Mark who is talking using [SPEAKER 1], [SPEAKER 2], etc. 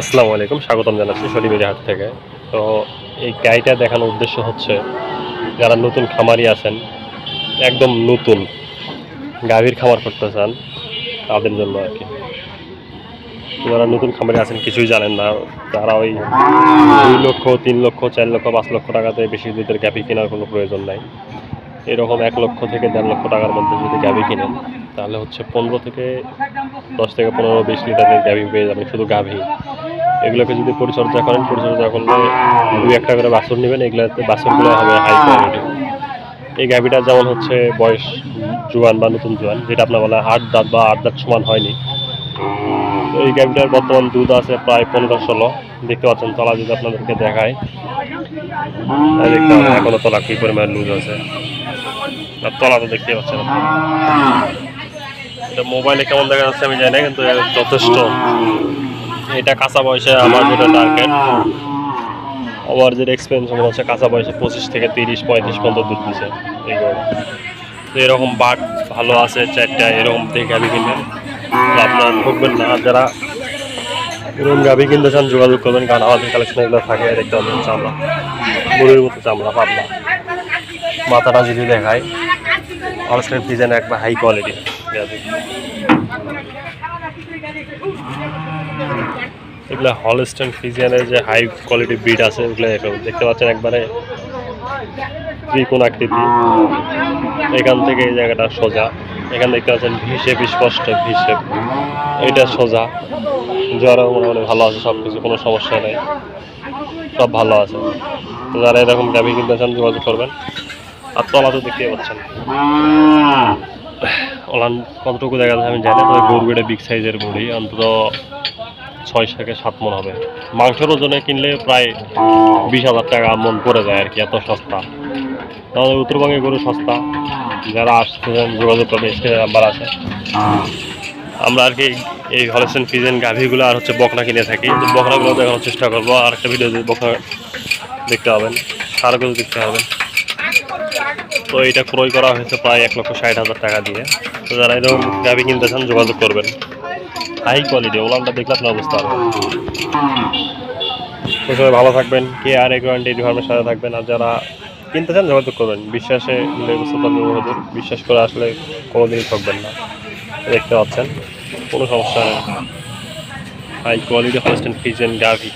[SPEAKER 1] আসসালামু আলাইকুম, স্বাগতম জানাচ্ছি শনিবারি হাট থেকে। তো এই গাড়িটা দেখানোর উদ্দেশ্য হচ্ছে, যারা নতুন খামারি আছেন, একদম নতুন গাভীর খামার করতে চান, তাদের জন্য আর কি। যারা নতুন খামারি আছেন, কিছুই জানেন না, তারা ওই দুই লক্ষ, তিন লক্ষ, চার লক্ষ, পাঁচ লক্ষ টাকাতে বেশি দুধের গাভী কেনার কোনো প্রয়োজন নাই। এরকম এক লক্ষ থেকে দেড় লক্ষ টাকার মধ্যে যদি গাভী কিনেন তাহলে হচ্ছে পনেরো থেকে দশ থেকে পনেরো, বিশ লিটারের গাভী পেয়ে যাবেন শুধু গাভী। এগুলোকে যদি পরিচর্যা করেন, পরিচর্যা করলে দুই একটা করে বাছুর নেবেন, এগুলোতে বাছুরগুলো হবে হাই কোয়ালিটি এই গাভীটা যেমন হচ্ছে বয়স জোয়ান বা নতুন জোয়ান, যেটা আপনার বলে আট দাঁত বা আট দাঁত সমান হয়নি। এই গাভীটার বর্তমান দুধ আছে প্রায় পনেরো, ষোলো। দেখতে পাচ্ছেন, তলা যদি আপনাদেরকে দেখায় দেখতে পাবেন এখনও তলা কি পরিমাণ লুজ আছে। তলা তো দেখতে পাচ্ছেন। এটা মোবাইলে কেমন দেখা যাচ্ছে আমি জানি কিন্তু যথেষ্ট। এটা কাঁচা বয়সে আমার যেটা টার্গেট আমার যেটা এক্সপিরিয়েন্স মনে হচ্ছে কাঁচা বয়সে পঁচিশ থেকে তিরিশ, পঁয়ত্রিশ পর্যন্ত দুধ দিচ্ছে এই তো এরকম বাট ভালো আছে, চারটা, এরকম দেখে গাভি কিনবেন আপনারা ঠকবেন না যারা এরকম গাভি কিনতে চান, যোগাযোগ করবেন, কারণ আমাদের কালেকশন এগুলো থাকে দেখতে পাবেন চামড়া। গরুর মতো চামড়া, পাতলা। মাথাটা যদি দেখায়। অলস্টেন ডিজাইন একবার হাই কোয়ালিটি এগুলো হলস্টেন ফিজিয়ানের যে হাই কোয়ালিটি ব্রিড আছে ওগুলো দেখতে পাচ্ছেন একবারে ত্রিকোণ আকৃতি এখান থেকে এই জায়গাটা সোজা। এখানে দেখতে পাচ্ছেন ভিসেপ স্পষ্ট ভিসেপ এটা সোজা। জ্বরও মোটামুটি ভালো আছে সব কিছু কোনো সমস্যা নেই। সব ভালো আছে। তো যারা এরকম গাভি কিনতে চান, যোগাযোগ করবেন। আর তলা তো দেখতে পাচ্ছেন। ওলান কতটুকু দেখা যায় আমি জানি তবে গরু এটা বিগ সাইজের বড়ি অন্তত ছয় থেকে সাত মন হবে। মাংসের ওজনে কিনলে প্রায় বিশ হাজার টাকা মন পড়ে যায় আর কি, এত সস্তা। তাহলে উত্তরবঙ্গে গরু সস্তা। যারা আসছেন, যোগাযোগ করবে স্ক্রিনে নাম্বার আছে। আমরা আর কি এই হলেস্টেন ফিজেন গাভীগুলো আর হচ্ছে বকনা কিনে থাকি। বকনাগুলো দেখানোর চেষ্টা করব, আর একটা ভিডিও বকনা দেখতে হবেন সারগুলো দেখতে হবে তো এটা ক্রয় করা হয়েছে প্রায় এক লক্ষ ষাট হাজার টাকা দিয়ে। তো যারা এরকম গাভি কিনতে চান, যোগাযোগ করবেন। হাই কোয়ালিটি ওলানটা দেখলে আপনার বুঝতে পারবেন সবাই ভালো থাকবেন। কে আর এক ডেইরি ফার্মের সাথে থাকবেন, আর যারা কিনতে চান, যোগাযোগ করবেন। বিশ্বাসে বিশ্বাস করে আসলে কোনোদিনই ঠকবেন না। দেখতে পাচ্ছেন, কোনো সমস্যা নেই। হাই কোয়ালিটি হলস্টেন ফিজেন গাভি